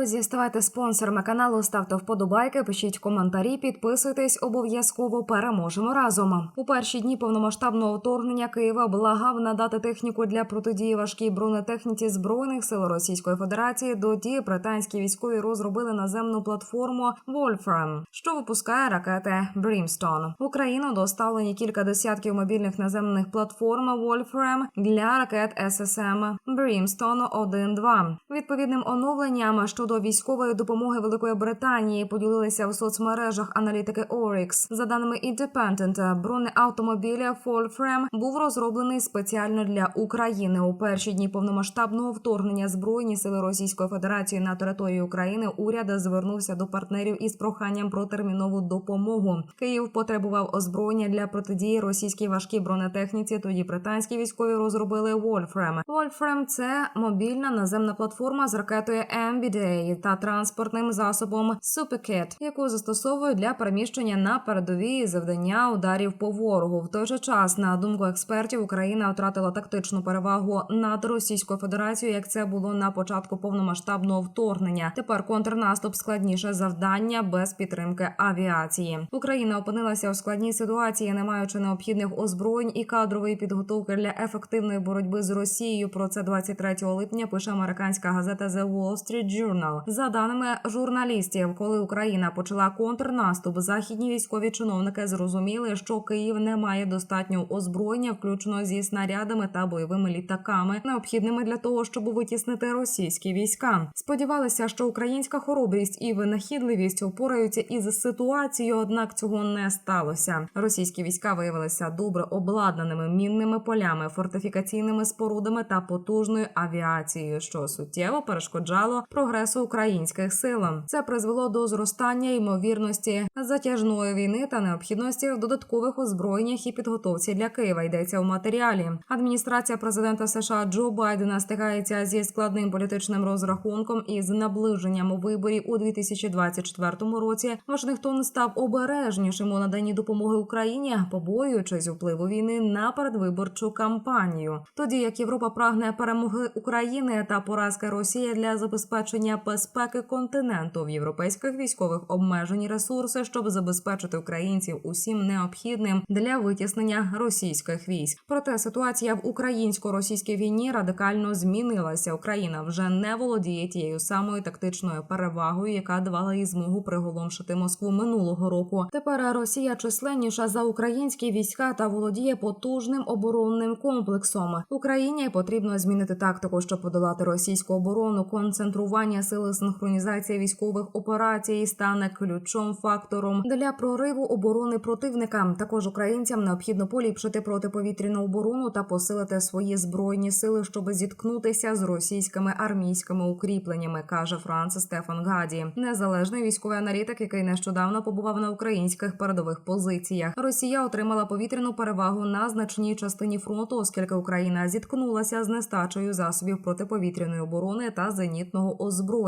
Друзі, ставайте спонсорами каналу, ставте вподобайки, пишіть коментарі, підписуйтесь, обов'язково переможемо разом. У перші дні повномасштабного вторгнення Києва благав надати техніку для протидії важкій бронетехніці збройних сил Російської Федерації. До ті британські військові розробили наземну платформу Wolfram, що випускає ракети Brimstone. В Україну доставлені кілька десятків мобільних наземних платформ Wolfram для ракет ССМ Brimstone 1-2. Відповідним оновленням щодо військової допомоги Великої Британії поділилися в соцмережах аналітики Oryx. За даними Independent, бронеавтомобіля Wolfram був розроблений спеціально для України у перші дні повномасштабного вторгнення збройні сили Російської Федерації на територію України. Уряд звернувся до партнерів із проханням про термінову допомогу. Київ потребував озброєння для протидії російській важкій бронетехніці. Тоді британські військові розробили Wolfram. Wolfram – це мобільна наземна платформа з ракетою MBDA та транспортним засобом Superkit, яку застосовують для переміщення на передові завдання ударів по ворогу. В той же час, на думку експертів, Україна втратила тактичну перевагу над Російською Федерацією, як це було на початку повномасштабного вторгнення. Тепер контрнаступ складніше завдання без підтримки авіації. Україна опинилася у складній ситуації, не маючи необхідних озброєнь і кадрової підготовки для ефективної боротьби з Росією. Про це 23 липня пише американська газета The Wall Street Journal. За даними журналістів, коли Україна почала контрнаступ, західні військові чиновники зрозуміли, що Київ не має достатнього озброєння, включно зі снарядами та бойовими літаками, необхідними для того, щоб витіснити російські війська. Сподівалися, що українська хоробрість і винахідливість упораються із ситуацією, однак цього не сталося. Російські війська виявилися добре обладнаними мінними полями, фортифікаційними спорудами та потужною авіацією, що суттєво перешкоджало прогресу українських сил. Це призвело до зростання ймовірності затяжної війни та необхідності в додаткових озброєннях і підготовці для Києва. Йдеться в матеріалі. Адміністрація президента США Джо Байдена стикається зі складним політичним розрахунком і з наближенням виборів у 2024 році. Вашингтон став обережнішим у наданні допомоги Україні, побоюючись впливу війни на передвиборчу кампанію. Тоді як Європа прагне перемоги України та поразки Росії для забезпечення безпеки континенту в європейських військових обмежені ресурси, щоб забезпечити українців усім необхідним для витіснення російських військ. Проте ситуація в українсько-російській війні радикально змінилася. Україна вже не володіє тією самою тактичною перевагою, яка давала їй змогу приголомшити Москву минулого року. Тепер Росія численніша за українські війська та володіє потужним оборонним комплексом. Україні потрібно змінити тактику, щоб подолати російську оборону. Концентрування сили синхронізації військових операцій стане ключом фактором для прориву оборони противника. Також українцям необхідно поліпшити протиповітряну оборону та посилити свої збройні сили, щоб зіткнутися з російськими армійськими укріпленнями, каже Франц Стефан Гаді, незалежний військовий аналітик, який нещодавно побував на українських передових позиціях. Росія отримала повітряну перевагу на значній частині фронту, оскільки Україна зіткнулася з нестачею засобів протиповітряної оборони та зенітного озброєння.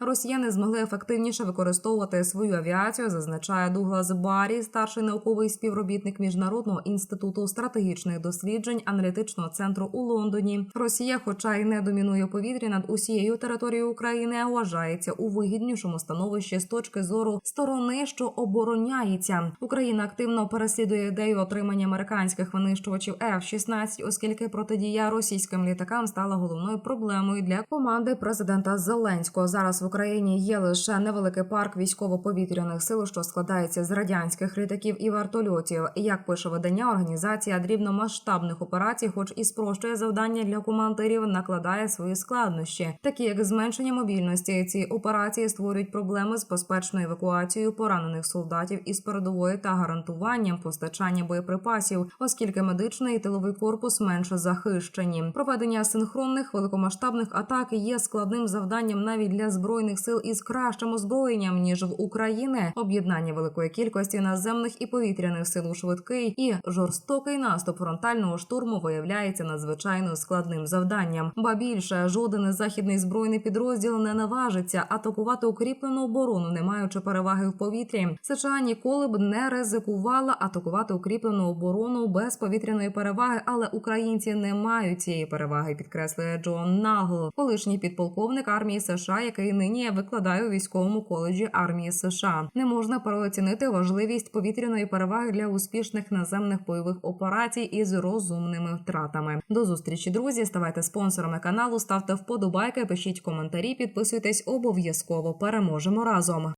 Росіяни змогли ефективніше використовувати свою авіацію, зазначає Дуглас Барі, старший науковий співробітник міжнародного інституту стратегічних досліджень аналітичного центру у Лондоні. Росія, хоча й не домінує повітря над усією територією України, вважається у вигіднішому становищі з точки зору сторони, що обороняється. Україна активно переслідує ідею отримання американських винищувачів F-16, оскільки протидія російським літакам стала головною проблемою для команди президента Зеленського. Зараз в Україні є лише невеликий парк військово-повітряних сил, що складається з радянських літаків і вертольотів. Як пише видання, організація дрібномасштабних операцій, хоч і спрощує завдання для командирів, накладає свої складнощі, такі як зменшення мобільності. Ці операції створюють проблеми з безпечною евакуацією поранених солдатів із передової та гарантуванням постачання боєприпасів, оскільки медичний і тиловий корпус менше захищені. Проведення синхронних великомасштабних атак є складним завданням навіть для збройних сил із кращим озброєнням ніж в Україні. Об'єднання великої кількості наземних і повітряних сил у швидкий і жорстокий наступ фронтального штурму виявляється надзвичайно складним завданням. Ба більше жоден західний збройний підрозділ не наважиться атакувати укріплену оборону, не маючи переваги в повітрі. США ніколи б не ризикувала атакувати укріплену оборону без повітряної переваги, але українці не мають цієї переваги. Підкреслює Джон Нагл, колишній підполковник армії США, Який нині викладаю у військовому коледжі армії США. Не можна переоцінити важливість повітряної переваги для успішних наземних бойових операцій із розумними втратами. До зустрічі, друзі. Ставайте спонсорами каналу, ставте вподобайки, пишіть коментарі, підписуйтесь обов'язково. Переможемо разом.